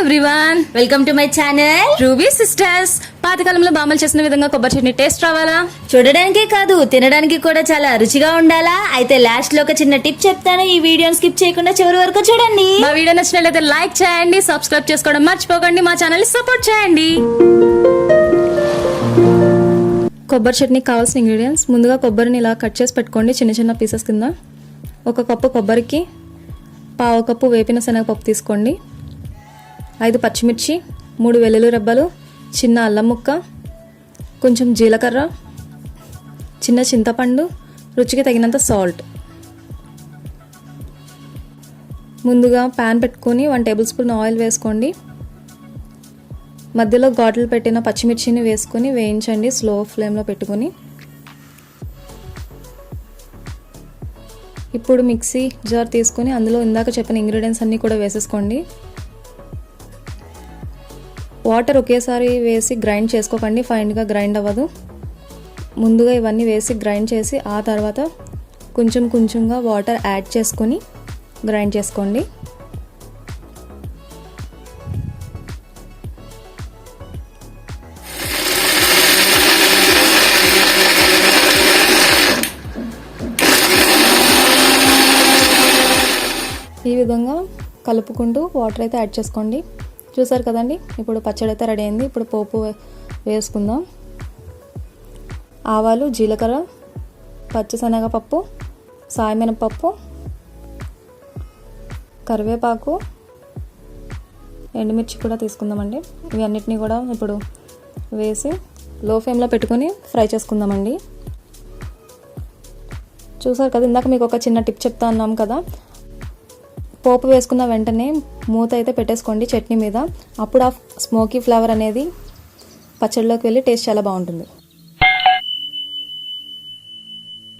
Everyone welcome to my channel. Ruby sisters పాతకాలంలో బామ్మలు చేసిన విధంగా కొబ్బరి చట్నీ టేస్ట్ రావాలా? చూడడానికే కాదు తినడానికి కూడా చాలా రుచిగా ఉండాలా? అయితే లాస్ట్లో ఒక చిన్న టిప్ చెప్తాను ఈ వీడియోని స్కిప్ చేయకుండా చివరి వరకు చూడండి. మా వీడియో నచ్చినట్లయితే లైక్ చేయండి సబ్స్క్రైబ్ చేసుకోవడం మర్చిపోకండి మా ఛానల్ సపోర్ట్ చేయండి. కొబ్బరి చట్నీకి కావాల్సిన ఇంగ్రీడియంట్స్ ముందుగా కొబ్బరిని ఇలా కట్ చేసి పెట్టుకోండి చిన్న చిన్న పీసెస్ కింద. ఒక కప్పు కొబ్బరికి పావు కప్పు వేపిన శనగపప్పు తీసుకోండి. ఐదు పచ్చిమిర్చి మూడు వెల్లుల్లి రెబ్బలు చిన్న అల్లం ముక్క కొంచెం జీలకర్ర చిన్న చింతపండు రుచికి తగినంత సాల్ట్. ముందుగా ప్యాన్ పెట్టుకొని వన్ టేబుల్ స్పూన్ ఆయిల్ వేసుకోండి. మధ్యలో ఘాట్లు పెట్టిన పచ్చిమిర్చిని వేసుకొని వేయించండి స్లో ఫ్లేమ్లో పెట్టుకొని. ఇప్పుడు మిక్సీ జార్ తీసుకొని అందులో ఇందాక చెప్పిన ఇంగ్రీడియంట్స్ అన్నీ కూడా వేసేసుకోండి. వాటర్ ఒకేసారి వేసి గ్రైండ్ చేసుకోకండి. ఫైన్గా గ్రైండ్ అవ్వదు. ముందుగా ఇవన్నీ వేసి గ్రైండ్ చేసి ఆ తర్వాత కొంచెం కొంచెంగా వాటర్ యాడ్ చేసుకొని గ్రైండ్ చేసుకోండి. ఈ విధంగా కలుపుకుంటూ వాటర్ అయితే యాడ్ చేసుకోండి. చూసారు కదండి? ఇప్పుడు పచ్చడి అయితే రెడీ అయింది. ఇప్పుడు పోపు వేసుకుందాం. ఆవాలు జీలకర్ర పచ్చిశనగపప్పు సాయమినపప్పు కరివేపాకు ఎండుమిర్చి కూడా తీసుకుందామండి. ఇవి కూడా ఇప్పుడు వేసి లో ఫ్లేమ్లో పెట్టుకొని ఫ్రై చేసుకుందామండి. చూసారు కదా ఇందాక మీకు ఒక చిన్న టిప్ చెప్తా అన్నాం కదా. పోపు వేసుకున్న వెంటనే మూత అయితే పెట్టేసుకోండి చట్నీ మీద. అప్పుడు ఆ స్మోకీ ఫ్లేవర్ అనేది పచ్చడిలోకి వెళ్ళి టేస్ట్ చాలా బాగుంటుంది.